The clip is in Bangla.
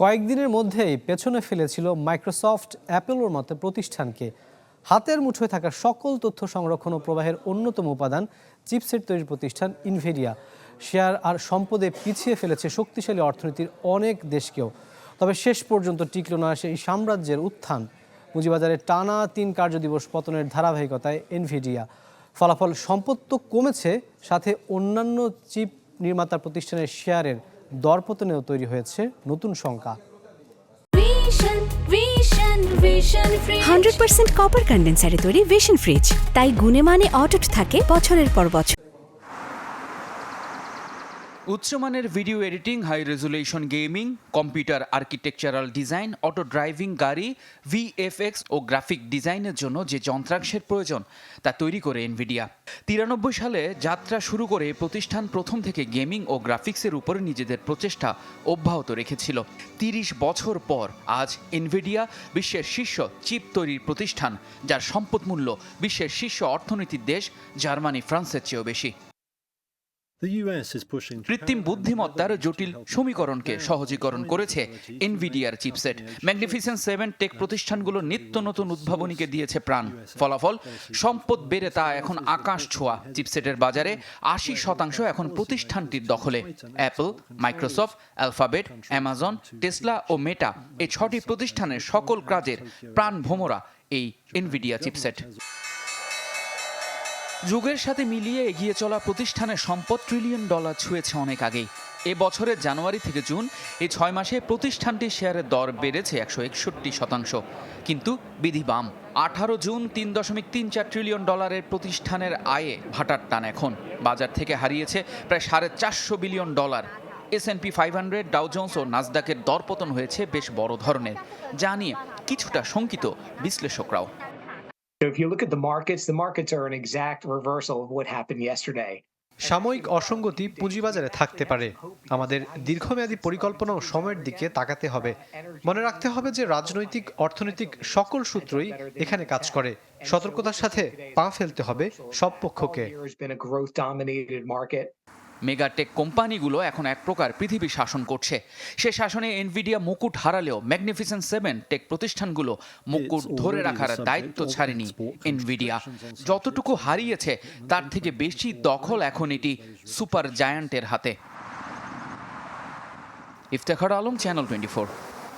কয়েকদিনের মধ্যেই পেছনে ফেলেছিল মাইক্রোসফট অ্যাপেলোর মতো প্রতিষ্ঠানকে। হাতের মুঠোয় থাকা সকল তথ্য সংরক্ষণ ও প্রবাহের অন্যতম উপাদান চিপসেট তৈরির প্রতিষ্ঠান ইনভেরিয়া শেয়ার আর সম্পদে পিছিয়ে ফেলেছে শক্তিশালী অর্থনীতির অনেক দেশকেও। তবে শেষ পর্যন্ত টিকল না সেই সাম্রাজ্যের উত্থান। পুঁজিবাজারে টানা তিন কার্যদিবস পতনের ধারাবাহিকতায় এনভিডিয়া ফলাফল সম্পদ তো কমেছে, সাথে অন্যান্য চিপ নির্মাতা প্রতিষ্ঠানের শেয়ারের দরপতনেও তৈরি হয়েছে নতুন সংখ্যা. হান্ড্রেড পার্সেন্ট কপার কন্ডেন্সারে তৈরি ভিশন ফ্রিজ তাই গুণে মানে অটুট থাকে বছরের পর বছর। উচ্চমানের video editing high resolution gaming computer architectural design auto driving গাড়ি ভিএফএক্স ও গ্রাফিক ডিজাইনের জন্য যে যন্ত্রাংশের প্রয়োজন, তা তৈরি করে এনভিডিয়া তিরানব্বই সালে যাত্রা শুরু করে প্রতিষ্ঠান প্রথম থেকে গেমিং ও গ্রাফিক্সের উপরে নিজেদের প্রচেষ্টা অব্যাহত রেখেছিল। তিরিশ বছর পর আজ এনভিডিয়া বিশ্বের শীর্ষ চিপ তৈরির প্রতিষ্ঠান, যার সম্পদ মূল্য বিশ্বের শীর্ষ অর্থনীতির দেশ জার্মানি, ফ্রান্সের চেয়েও বেশি। কৃত্রিম বুদ্ধিমত্তার জটিল সমীকরণকে সহজীকরণ করেছে এনভিডিআর চিপসেট ম্যাগনিফিসেন্ট সেভেন টেক প্রতিষ্ঠানগুলো নিত্য নতুন উদ্ভাবনীকে দিয়েছে প্রাণ ফলাফল সম্পদ বেড়ে তা এখন আকাশ ছোঁয়া চিপসেটের বাজারে আশি শতাংশ এখন প্রতিষ্ঠানটির দখলে Apple Microsoft Alphabet Amazon Tesla ও মেটা এই ছটি প্রতিষ্ঠানের সকল কাজের প্রাণ ভোমরা এই এনভিডিয়া চিপসেট যুগের সাথে মিলিয়ে এগিয়ে চলা প্রতিষ্ঠানের সম্পদ ট্রিলিয়ন ডলার ছুঁয়েছে অনেক আগেই। এ বছরের জানুয়ারি থেকে জুন এই ছয় মাসে প্রতিষ্ঠানটির শেয়ারের দর বেড়েছে একশো একষট্টি শতাংশ। কিন্তু বিধি বাম, আঠারো জুন তিন দশমিক তিন চার ট্রিলিয়ন ডলারের প্রতিষ্ঠানের আয়ে ভাটার টান এখন। বাজার থেকে হারিয়েছে প্রায় সাড়ে চারশো billion dollar S&P five hundred Dow Jones ও নাসদাকের দরপতন হয়েছে বেশ বড় ধরনের। যা নিয়ে কিছুটা শঙ্কিত বিশ্লেষকরাও। If you look at the markets, the markets are an exact reversal of what happened yesterday. সাময়িক অসঙ্গতি পুঁজিবাজারে থাকতে পারে। আমাদের দীর্ঘমেয়াদী পরিকল্পনা ও সময়ের দিকে তাকাতে হবে। মনে রাখতে হবে যে রাজনৈতিক অর্থনৈতিক সকল সূত্রই এখানে কাজ করে। সতর্কতার সাথে পা ফেলতে হবে সব পক্ষকে। মেগাটেক কোম্পানিগুলো এখন এক প্রকার পৃথিবী শাসন করছে। সে শাসনে এনভিডিয়া মুকুট হারালেও ম্যাগনিফিসেন্ট সেভেন টেক প্রতিষ্ঠানগুলো মুকুট ধরে রাখার দায়িত্ব ছাড়েনি এনভিডিয়া যতটুকু হারিয়েছে তার থেকে বেশি দখল এখন এটি সুপার জায়ান্টের হাতে। Iftekhar Alam channel twenty